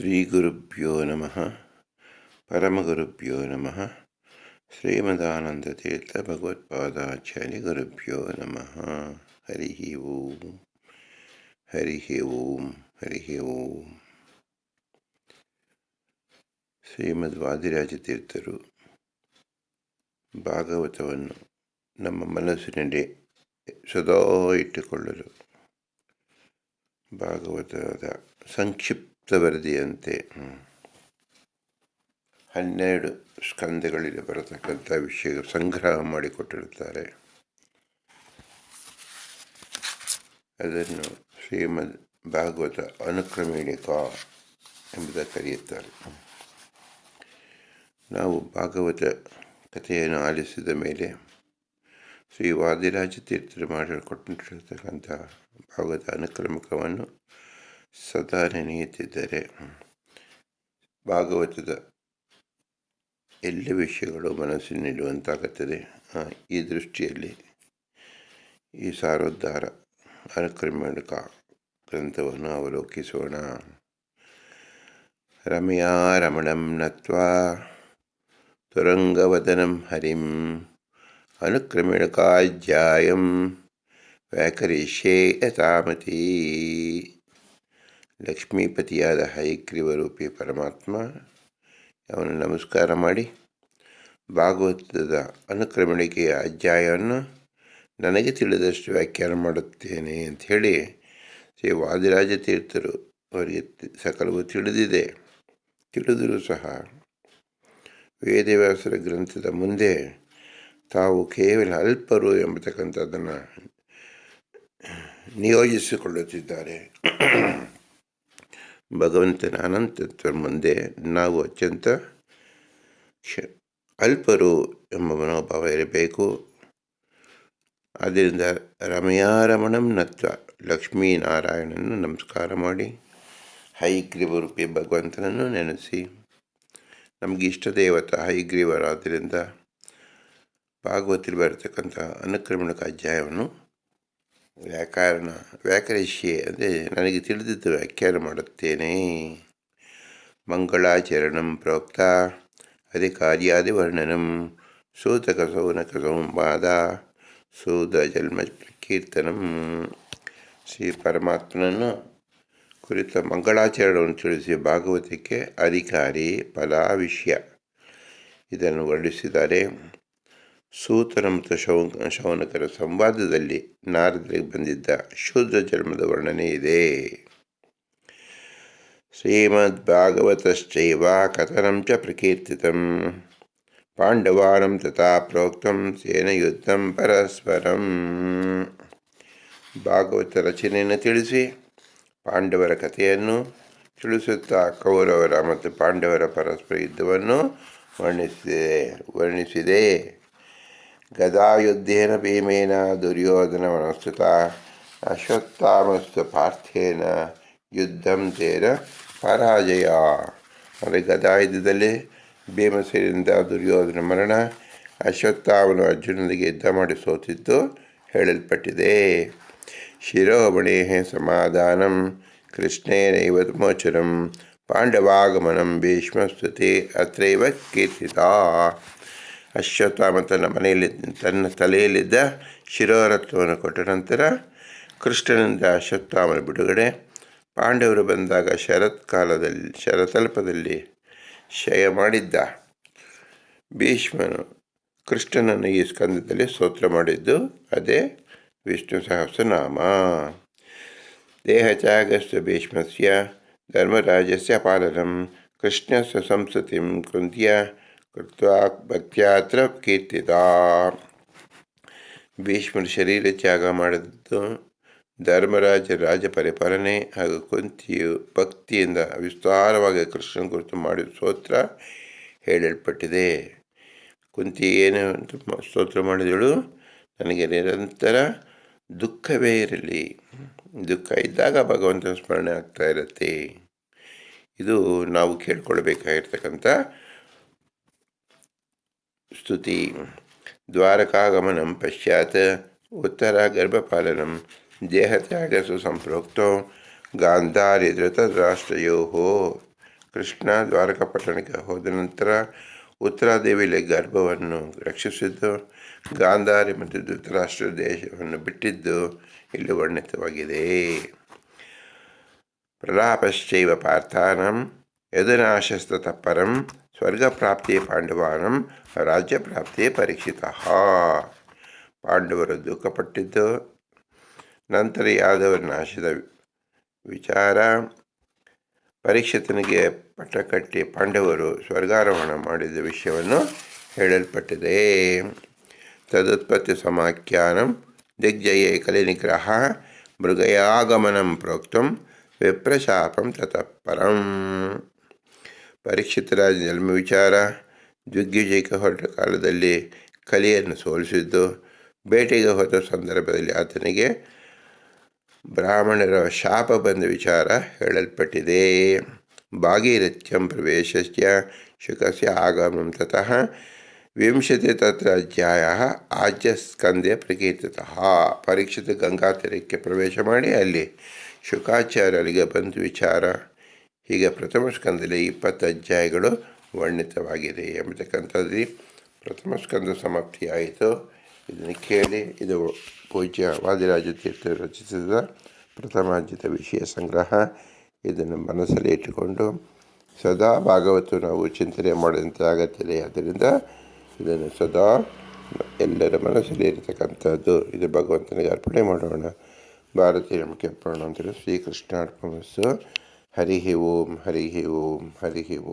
ಶ್ರೀಗುರುಭ್ಯೋ ನಮಃ. ಪರಮಗುರುಭ್ಯೋ ನಮಃ. ಶ್ರೀಮದಾನಂದ ತೀರ್ಥ ಭಗವತ್ಪಾದಾಚಾರ್ಯ ಗುರುಭ್ಯೋ ನಮಃ. ಹರಿ ಓಂ. ಹರಿ ಓಂ. ಹರಿ ಓಂ. ಶ್ರೀಮದ್ ವಾದಿರಾಜ ತೀರ್ಥರು ಭಾಗವತವನ್ನು ನಮ್ಮ ಮನಸ್ಸಿನಡೆ ಸದಾ ಇಟ್ಟುಕೊಳ್ಳಲು ಭಾಗವತದ ಸಂಕ್ಷಿಪ್ತ ವರದಿಯಂತೆ ಹನ್ನೆರಡು ಸ್ಕಂದಗಳಲ್ಲಿ ಬರತಕ್ಕಂಥ ವಿಷಯ ಸಂಗ್ರಹ ಮಾಡಿಕೊಟ್ಟಿರುತ್ತಾರೆ. ಅದನ್ನು ಶ್ರೀಮದ್ ಭಾಗವತ ಅನುಕ್ರಮೇಣಿಕ ಎಂಬುದ ಕರೆಯುತ್ತಾರೆ. ನಾವು ಭಾಗವತ ಕಥೆಯನ್ನು ಆಲಿಸಿದ ಮೇಲೆ ಶ್ರೀ ವಾದಿರಾಜ ತೀರ್ಥರು ಮಾಡಿಕೊಟ್ಟಿರ್ತಕ್ಕಂಥ ಭಾಗವತ ಅನುಕ್ರಮಕವನ್ನು ಸದಾ ನೆನೆಯುತ್ತಿದ್ದರೆ ಭಾಗವತದ ಎಲ್ಲ ವಿಷಯಗಳು ಮನಸ್ಸಿನಲ್ಲಿಡುವಂತಾಗುತ್ತದೆ ಈ ದೃಷ್ಟಿಯಲ್ಲಿ ಈ ಸಾರೋದ್ಧಾರ ಅನುಕ್ರಮಕ ಗ್ರಂಥವನ್ನು ಅವಲೋಕಿಸೋಣ. ರಮ್ಯಾ ರಮಣಂ ನತ್ವಾ ತುರಂಗವದನಂ ಹರಿಂ ಅನುಕ್ರಮಣಕಾಧ್ಯಾಯಂ ವ್ಯಾಕರಿಷ್ಯೇ ಯಥಾಮತಿ. ಲಕ್ಷ್ಮೀಪತಿಯಾದ ಹೈಗ್ರೀವರೂಪಿ ಪರಮಾತ್ಮ ಅವನು ನಮಸ್ಕಾರ ಮಾಡಿ ಭಾಗವತದ ಅನುಕ್ರಮಣಿಕೆಯ ಅಧ್ಯಾಯವನ್ನು ನನಗೆ ತಿಳಿದಷ್ಟು ವ್ಯಾಖ್ಯಾನ ಮಾಡುತ್ತೇನೆ ಅಂಥೇಳಿ ಶ್ರೀ ವಾದಿರಾಜ ತೀರ್ಥರು ಅವರಿಗೆ ಸಕಲವು ತಿಳಿದಿದೆ. ತಿಳಿದರೂ ಸಹ ವೇದವ್ಯಾಸರ ಗ್ರಂಥದ ಮುಂದೆ ತಾವು ಕೇವಲ ಅಲ್ಪರು ಎಂಬತಕ್ಕಂಥದ್ದನ್ನು ನಿಯೋಜಿಸಿಕೊಳ್ಳುತ್ತಿದ್ದಾರೆ. ಭಗವಂತನ ಅನಂತತ್ವ ಮುಂದೆ ನಾವು ಅತ್ಯಂತ ಕ್ಷ, ಅಲ್ಪರು ಎಂಬ ಮನೋಭಾವ ಇರಬೇಕು. ಆದ್ದರಿಂದ ರಮಯಾರಮಣಂ ನತ್ವ ಲಕ್ಷ್ಮೀನಾರಾಯಣನನ್ನು ನಮಸ್ಕಾರ ಮಾಡಿ, ಹೈಗ್ರೀವರೂಪಿ ಭಗವಂತನನ್ನು ನೆನೆಸಿ. ನಮಗೆ ಇಷ್ಟ ದೇವತ ಹೈಗ್ರೀವರಾದ್ದರಿಂದ ಭಾಗವತಲ್ಲಿ ಬರತಕ್ಕಂಥ ಅನುಕ್ರಮಣಕ ಅಧ್ಯಾಯವನ್ನು ವ್ಯಾಕರಣ ವ್ಯಾಕರಿಷ್ಯೆ ಅಂದರೆ ನನಗೆ ತಿಳಿದಿದ್ದು ವ್ಯಾಖ್ಯಾನ ಮಾಡುತ್ತೇನೆ. ಮಂಗಳಾಚರಣಂ ಪ್ರೋಕ್ತ, ಅಧಿಕಾರ್ಯಾದಿ ವರ್ಣನಂ ಸೂತಕ ಸೌನಕ ಸಂವಾದ ಸೂದ ಜನ್ಮ ಕೀರ್ತನಂ ಶ್ರೀ ಪರಮಾತ್ಮನನ್ನು ಕುರಿತ ಮಂಗಳಾಚರಣವನ್ನು ತಿಳಿಸಿ ಭಾಗವತಕ್ಕೆ ಅಧಿಕಾರಿ ಪದ ವಿಷಯ ಇದನ್ನು ವರ್ಣಿಸಿದ್ದಾರೆ. ಸೂತನ ಮತ್ತು ಶೌ ಶೌನಕರ ಸಂವಾದದಲ್ಲಿ ನಾರದರಿಗೆ ಬಂದಿದ್ದ ಶೂದ್ರ ಜನ್ಮದ ವರ್ಣನೆ ಇದೆ. ಶ್ರೀಮದ್ ಭಾಗವತಶ್ಚೈವ ಕಥನಂ ಚ ಪ್ರಕೀರ್ತಿತಂ. ಪಾಂಡವಾನಂ ತಥಾ ಪ್ರೋಕ್ತಂ ಸೇನಯುದ್ಧಂ ಪರಸ್ಪರಂ. ಭಾಗವತ ರಚನೆಯನ್ನು ತಿಳಿಸಿ, ಪಾಂಡವರ ಕಥೆಯನ್ನು ತಿಳಿಸುತ್ತಾ ಕೌರವರ ಮತ್ತು ಪಾಂಡವರ ಪರಸ್ಪರ ಯುದ್ಧವನ್ನು ವರ್ಣಿಸಿದೆ ವರ್ಣಿಸಿದೆ. ಗದಾಯುದ್ಧೇನ ಭೀಮೇನ ದುರ್ಯೋಧನ ಮನಸ್ಸುತ ಅಶ್ವತ್ಥಾಮಸ್ತು ಪಾರ್ಥೇನ ಯುದ್ಧಂ ತೇನ ಪರಾಜಯ ಅಂದರೆ ಗದಾಯುದ್ಧದಲ್ಲಿ ಭೀಮಸೇನಿಂದ ದುರ್ಯೋಧನ ಮರಣ, ಅಶ್ವತ್ಥಾಮನು ಅರ್ಜುನನಿಗೆ ಯುದ್ಧ ಮಾಡಿ ಸೋತಿದ್ದು ಹೇಳಲ್ಪಟ್ಟಿದೆ. ಶಿರೋಮಣೇ ಸಮಾಧಾನಂ ಕೃಷ್ಣೇನೈವ ಮೋಚನಂ ಪಾಂಡವಾಗಮನಂ ಭೀಷ್ಮಸ್ತುತಿ ಅತ್ರೈವ ಕೀರ್ತಿತ। ಅಶ್ವತ್ಥಾಮ ತನ್ನ ಮನೆಯಲ್ಲಿ ತನ್ನ ತಲೆಯಲ್ಲಿದ್ದ ಶಿರೋರತ್ವವನ್ನು ಕೊಟ್ಟ ನಂತರ ಕೃಷ್ಣನಿಂದ ಅಶ್ವತ್ಥಾಮನ ಬಿಡುಗಡೆ. ಪಾಂಡವರು ಬಂದಾಗ ಶರತ್ಕಾಲದಲ್ಲಿ ಶರತಲ್ಪದಲ್ಲಿ ಶಯ ಮಾಡಿದ್ದ. ಭೀಷ್ಮನು ಕೃಷ್ಣನನ್ನು ಈ ಸ್ಕಂದದಲ್ಲಿ ಸ್ತೋತ್ರ ಮಾಡಿದ್ದು, ಅದೇ ವಿಷ್ಣು ಸಹಸ್ರನಾಮ. ದೇಹ ದೇಹತ್ಯಾಗಸ್ಯ ಭೀಷ್ಮಸ್ಯ ಧರ್ಮರಾಜಸ್ಯ ಪಾಲನಂ ಕೃಷ್ಣಸ್ವ ಸಂಸ್ಕೃತಿಂ ಕೃಂತ್ಯ ಕೃತ್ವಾ ಭಕ್ತ್ಯಾತ್ರ ಕೀರ್ತಿತ. ಭೀಷ್ಮರ ಶರೀರ ತ್ಯಾಗ ಮಾಡಿದ್ದು ಧರ್ಮರಾಜ ರಾಜ ಪರಿಪಾಲನೆ ಹಾಗೂ ಕುಂತಿಯು ಭಕ್ತಿಯಿಂದ ವಿಸ್ತಾರವಾಗಿ ಕೃಷ್ಣನ ಕುರಿತು ಮಾಡಿದ ಸ್ತೋತ್ರ ಹೇಳಲ್ಪಟ್ಟಿದೆ. ಕುಂತಿ ಏನು ಸ್ತೋತ್ರ ಮಾಡಿದಳು? ನನಗೆ ನಿರಂತರ ದುಃಖವೇ ಇರಲಿ. ದುಃಖ ಇದ್ದಾಗ ಭಗವಂತನ ಸ್ಮರಣೆ ಆಗ್ತಾ ಇರುತ್ತೆ. ಇದು ನಾವು ಕೇಳ್ಕೊಳ್ಬೇಕಾಗಿರ್ತಕ್ಕಂಥ ಸ್ತುತಿ ದ್ವಾರಕಾಗಮನ ಪಶ್ಚಾತ್ ಉತ್ತರ ಗರ್ಭಪಾಲನಂ ದೇಹತ್ಯಾಗಸು ಸಂಪ್ರೋಕ್ತೋ ಗಾಂಧಾರಿ ಧೃತರಾಷ್ಟ್ರಯೋ ಕೃಷ್ಣ ದ್ವಾರಕಾಪಟ್ಟಣಕ್ಕೆ ಹೋದ ನಂತರ ಉತ್ತರಾದೇವಿಯಲ್ಲಿ ಗರ್ಭವನ್ನು ರಕ್ಷಿಸಿದ್ದು, ಗಾಂಧಾರಿ ಮತ್ತು ಧೃತರಾಷ್ಟ್ರ ದೇಶವನ್ನು ಬಿಟ್ಟಿದ್ದು ಇಲ್ಲಿ ವರ್ಣಿತವಾಗಿದೆ. ಪ್ರಲಾಪಶ್ಚೈವ ಪಾರ್ಥಾನಂ, ಯದುನಾಶಸ್ತತಃ ಪರಂ ಸ್ವರ್ಗಪ್ರಾಪ್ತಿಯ ಪಾಂಡವಾನಂ, ರಾಜ್ಯಪ್ರಾಪ್ತಿಯ ಪರೀಕ್ಷಿತ. ಪಾಂಡವರು ದುಃಖಪಟ್ಟಿದ್ದು ನಂತರ ಯಾದವರ ನಾಶದ ವಿಚಾರ. ಪರೀಕ್ಷಿತನಿಗೆ ಪಟ್ಟ ಕಟ್ಟಿ ಪಾಂಡವರು ಸ್ವರ್ಗಾರೋಹಣ ಮಾಡಿದ ವಿಷಯವನ್ನು ಹೇಳಲ್ಪಟ್ಟಿದೆ. ತದುತ್ಪತ್ತಿ ಸಮಾಖ್ಯಾನಂ ದಿಗ್ಜಯೇ ಕಲಿನಿಗ್ರಹ ಮೃಗಯಾಗಮನಂ ಪ್ರೋಕ್ತಂ ವಿಪ್ರಶಾಪಂ ತತಃ ಪರಂ ಪರೀಕ್ಷಿತರಾಜ ಜನ್ಮ ವಿಚಾರ ದಿಗ್ವಿಜಯಕ್ಕೆ ಹೊರಟ ಕಾಲದಲ್ಲಿ ಕಲಿಯನ್ನು ಸೋಲಿಸಿದ್ದು, ಬೇಟೆಗೆ ಹೋದ ಸಂದರ್ಭದಲ್ಲಿ ಆತನಿಗೆ ಬ್ರಾಹ್ಮಣರ ಶಾಪ ಬಂದ ವಿಚಾರ ಹೇಳಲ್ಪಟ್ಟಿದೆ. ಭಾಗೀರಥ್ಯಂ ಪ್ರವೇಶಸ್ಯ ಶುಕಸ್ಯ ಆಗಮಂ ತತಃ ವಿಂಶತಿ ತತ್ರ ಅಧ್ಯಾಯ ಆಜ್ಯ ಸ್ಕಂದೆ ಪ್ರಕೀರ್ತಿತಃ. ಪರೀಕ್ಷಿತ ಗಂಗಾತೀರಕ್ಕೆ ಪ್ರವೇಶ ಮಾಡಿ ಅಲ್ಲಿ ಶುಕಾಚಾರ್ಯರಿಗೆ ಬಂದ ವಿಚಾರ ಹೀಗೆ ಪ್ರಥಮ ಸ್ಕಂದದಲ್ಲಿ ಇಪ್ಪತ್ತು ಅಧ್ಯಾಯಗಳು ವರ್ಣಿತವಾಗಿದೆ ಎಂಬತಕ್ಕಂಥದ್ದು ಪ್ರಥಮ ಸ್ಕಂದ ಸಮಾಪ್ತಿಯಾಯಿತು ಇದನ್ನು ಕೇಳಿ ಇದು ಪೂಜ್ಯ ವಾದಿರಾಜ ತೀರ್ಥ ರಚಿಸಿದ ಪ್ರಥಮಾರ್ಜಿತ ವಿಷಯ ಸಂಗ್ರಹ. ಇದನ್ನು ಮನಸ್ಸಲ್ಲಿ ಇಟ್ಟುಕೊಂಡು ಸದಾ ಭಾಗವತು ನಾವು ಚಿಂತನೆ ಮಾಡಿದಂತೆ ಆಗುತ್ತದೆ ಆದ್ದರಿಂದ ಇದನ್ನು ಸದಾ ಎಲ್ಲರ ಮನಸ್ಸಲ್ಲಿ ಇರತಕ್ಕಂಥದ್ದು. ಇದು ಭಗವಂತನಿಗೆ ಅರ್ಪಣೆ ಮಾಡೋಣ. ಭಾರತೀಯ ಮುಖ್ಯ ಅರ್ಪಣ ಅಂತೇಳಿ ಶ್ರೀಕೃಷ್ಣ ಅರ್ಪಣಸ್ಸು ಹರಿ ಓಂ ಹರಿ ಓಂ ಹರಿ ಓಂ